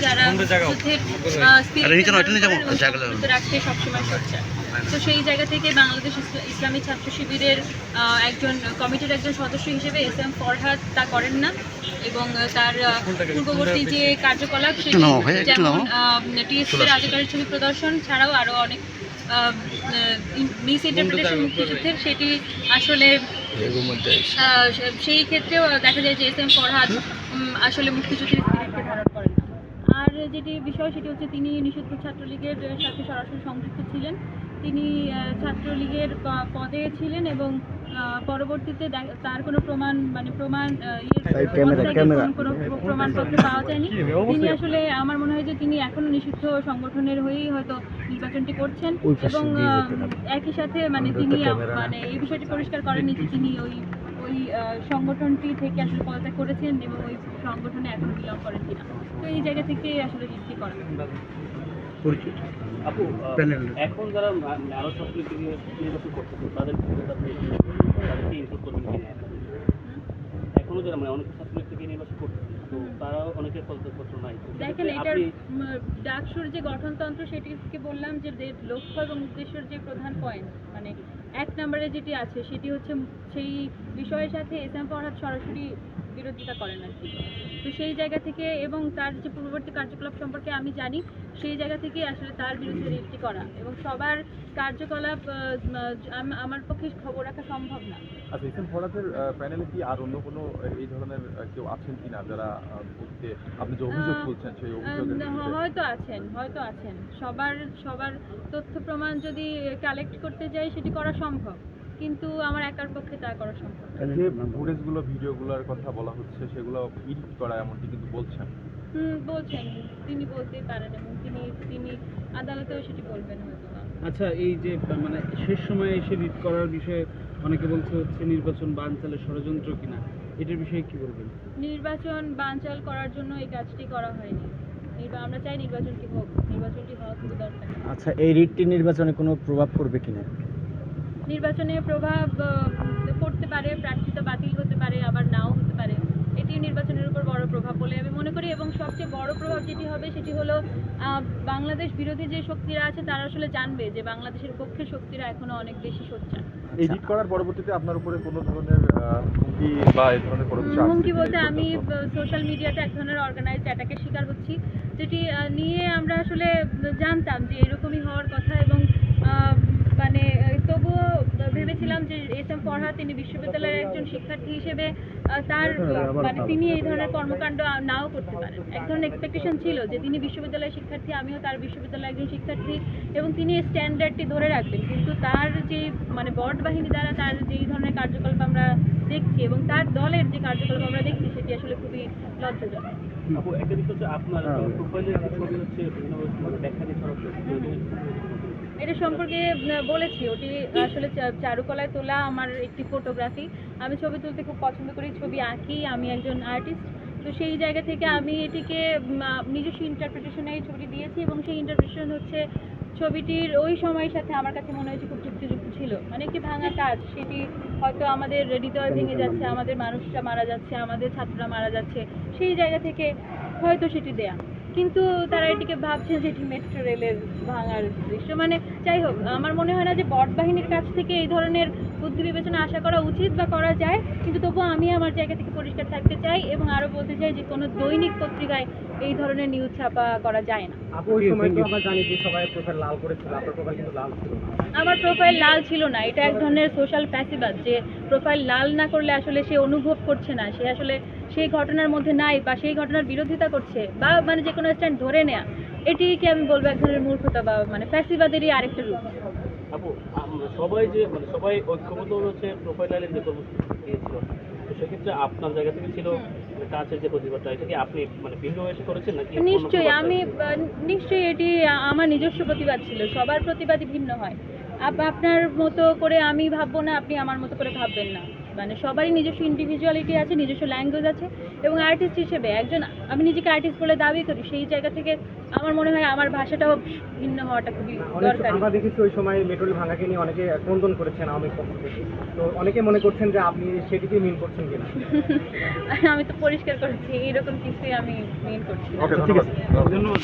যারা আরে রাখতে সবসময় তো সেই জায়গা থেকে বাংলাদেশ ইসলা- ইসলামী ছাত্র শিবিরের আহ, একজন কমিটির একজন সদস্য হিসেবে এস এম ফরহাদ তা করেন না। এবং আহ, তার পূর্ববর্তী যে কার্যকলাপ সেটি যেমন নামাও। টিএসসি ছবি প্রদর্শন ছাড়াও আরও অনেক মিস ইন্টারপ্রিটেশন মুক্তিযুদ্ধের সেটি আসলে সেই ক্ষেত্রেও দেখা যায় যে এস এম ফরহাদ উম, আসলে মুক্তিযুদ্ধের স্পিরিটকে ধারণ করেন। আর যেটি বিষয় সেটি হচ্ছে তিনি নিষিদ্ধ ছাত্রলীগের সাথে সরাসরি সংযুক্ত ছিলেন তিনি ছাত্রলীগের পদে ছিলেন এবং পরবর্তীতে তার কোনো প্রমাণ মানে প্রমাণ ক্যামেরা। কোনো- প্রমাণপত্র পাওয়া যায়নি তিনি আসলে আমার মনে হয় যে তিনি এখনও নিষিদ্ধ সংগঠনের হয়েই হয়তো নির্বাচনটি করছেন এবং। একই সাথে মানে তিনি। মানে এই বিষয়টি পরিষ্কার করেননি যে তিনি ওই ওই সংগঠনটি থেকে আসলে পদত্যাগ করেছেন এবং ওই সংগঠনে এখনও বিলং করেন কিনা। তো এই জায়গা থেকে আসলে যুক্তি করা। পরিচিত। আপু এখন যারা আরও ছাত্রলীগ নির্বাচন করতেছে তাদের তাদেরকে ইনক্লুড করবেন কিনা? এখনও যারা মানে অনেক ছাত্রলীগ থেকে নির্বাচন করতেছে তো তারাও অনেকের পদত্যাগপত্র নাই। দেখেন এটার ডাকসুর যে গঠনতন্ত্র সেটিকে বললাম যে যে লক্ষ্য এবং উদ্দেশ্যের যে প্রধান পয়েন্ট মানে এক নম্বরে যেটি আছে সেটি হচ্ছে সেই বিষয়ের সাথে এস এম ফরহাদ সরাসরি বিরোধিতা করেন আর কি। তো সেই জায়গা থেকে এবং তার যে পূর্ববর্তী কার্যকলাপ সম্পর্কে আমি জানি সেই জায়গা থেকে আসলে তার বিরুদ্ধে রিটটি করা। এবং সবার কার্যকলাপ আমার পক্ষে খবর রাখা সম্ভব না। আচ্ছা ফরাদের প্যানেলে কি আর অন্য কোনো এই ধরনের কেউ আছেন কিনা যারা আহ, আপনি যে অভিযোগ তুলছেন সেই অভিযোগের হয়তো আছেন হয়তো আছেন। সবার সবার তথ্য প্রমাণ যদি কালেক্ট করতে যাই সেটি করা সম্ভব। কিন্তু আমার একার পক্ষে তা করা সম্ভব না। যে ফুটেজগুলো ভিডিওগুলোর কথা বলা হচ্ছে সেগুলো এডিট করা এমনটি কিন্তু বলছেন? হুম বলছেন। তিনি বলতেই পারেন এবং তিনি তিনি আদালতেও সেটি বলবেন হয়তো আচ্ছা এই যে মানে শেষ সময়ে এসে রিট করার বিষয়ে অনেকে বলছে হচ্ছে নির্বাচন বানচালের ষড়যন্ত্র কিনা এটার বিষয়ে কি বলবেন? নির্বাচন বানচাল করার জন্য এই কাজটি করা হয়নি। আমরা চাই নির্বাচনটি হোক নির্বাচনটি হওয়া খুবই দরকার আচ্ছা এই রিটটি নির্বাচনে কোনো প্রভাব পড়বে কিনা? নির্বাচনে প্রভাব পড়তে পারে প্রার্থিতা বাতিল হতে পারে আবার নাও হতে পারে। এটি নির্বাচনের উপর বড় প্রভাব বলে আমি মনে করি এবং সবচেয়ে বড় প্রভাব যেটি হবে সেটি হলো বাংলাদেশ বিরোধী যে শক্তিরা আছে তারা আসলে জানবে যে বাংলাদেশের পক্ষে শক্তিরা এখনও অনেক বেশি সোচ্চার। এডিট করার পরবর্তীতে আপনার উপরে কোনো ধরনের হুমকি বা এই ধরনের কোনো কিছু হুমকি বলতে আমি সোশ্যাল মিডিয়াতে এক ধরনের অর্গানাইজড অ্যাটাকের শিকার হচ্ছি যেটি নিয়ে আমরা আসলে জানতাম যে এরকমই হওয়ার কথা এবং মানে ফরহাদ তিনি বিশ্ববিদ্যালয়ের একজন শিক্ষার্থী হিসেবে তার মানে তিনি এই ধরনের কর্মকাণ্ড নাও করতে পারেন। এক ধরনের এক্সপেকটেশন ছিল যে তিনি বিশ্ববিদ্যালয়ের শিক্ষার্থী আমিও তার বিশ্ববিদ্যালয়ের একজন শিক্ষার্থী এবং তিনি এই স্ট্যান্ডার্ডটি ধরে রাখবেন। কিন্তু তার যে মানে বর্ড বাহিনী দ্বারা তার যেই ধরনের কার্যকলাপ আমরা দেখছি এবং তার দলের যে কার্যকলাপ আমরা দেখছি সেটি আসলে খুবই লজ্জাজনক। আপু একটা বিষয় হচ্ছে আপনার হ্যাঁ। প্রোফাইলের ছবি হচ্ছে বিভিন্ন মানে ব্যাখ্যা এটা সম্পর্কে বলেছি। ওটি আসলে চারুকলায় তোলা আমার একটি ফটোগ্রাফি আমি ছবি তুলতে খুব পছন্দ করি, ছবি আঁকি, আমি একজন আর্টিস্ট তো সেই জায়গা থেকে আমি এটিকে নিজস্ব ইন্টারপ্রিটেশনে এই ছবিটি দিয়েছি এবং সেই ইন্টারপ্রিটেশন হচ্ছে ছবিটির ওই সময়ের সাথে আমার কাছে মনে হয়েছে খুব যুক্তিযুক্ত ছিল। মানে একটি ভাঙা কাজ, সেটি হয়তো আমাদের হৃদয় ভেঙে যাচ্ছে, আমাদের মানুষরা মারা যাচ্ছে, আমাদের ছাত্ররা মারা যাচ্ছে। সেই জায়গা থেকে হয়তো সেটি দেয়া। কিন্তু তারা এটিকে ভাবছে যে এটি মেট্রো রেলের ভাঙার দৃশ্য। মানে যাই হোক আমার মনে হয় না যে বট বাহিনীর কাছ থেকে এই ধরনের বুদ্ধি বিবেচনা আশা করা উচিত বা করা যায় কিন্তু তবুও আমি আমার জায়গা থেকে পরিষ্কার থাকতে চাই এবং আরও বলতে চাই যে কোনো দৈনিক পত্রিকায় এই ধরনের নিউজ ছাপা করা যায় না। আমার প্রোফাইল লাল ছিল না। এটা এক ধরনের সোশ্যাল প্যাসিবাদ যে প্রোফাইল লাল না করলে আসলে সে অনুভব করছে না। সে আসলে সেই ঘটনার মধ্যে নাই বা সেই ঘটনার বিরোধিতা করছে বা মানে যে কোনো স্ট্যান্ড ধরে নেয়া এটিকে আমি বলব এক ধরনের মূর্খতা বা মানে প্যাসিবাদেরই আরেকটা রূপ। আপু সবাই যে মানে সবাই ঐক্যবদ্ধ হচ্ছে প্রোফাইল যে কর্মসূচি দিয়েছিল তো সেক্ষেত্রে আপনার জায়গা থেকে ছিল মানে কাছের যে প্রতিবাদটা এটা কি আপনি মানে ভিন্ন এসে করেছেন নাকি নিশ্চয়ই আমি নিশ্চয়ই এটি আমার নিজস্ব প্রতিবাদ ছিল। সবার প্রতিবাদই ভিন্ন হয়। আপনার মতো করে আমি ভাববো না আপনি আমার মতো করে ভাববেন না। মানে সবারই নিজস্ব ইন্ডিভিজুয়ালিটি আছে নিজস্ব ল্যাঙ্গুয়েজ আছে এবং আর্টিস্ট হিসেবে একজন আমি নিজেকে আর্টিস্ট বলে দাবি করি সেই জায়গা থেকে আমার মনে হয় আমার ভাষাটাও ভিন্ন হওয়াটা খুবই দরকার। আমরা দেখেছি ওই সময় মেট্রোল ভাঙাকে নিয়ে অনেকে ক্রন্দন করেছেন লীগ তো অনেকে মনে করছেন যে আপনি সেটিকে মিন করছেন কিনা। আমি তো পরিষ্কার করেছি এরকম কিছুই আমি মেন করছি ওকে ধন্যবাদ। ধন্যবাদ।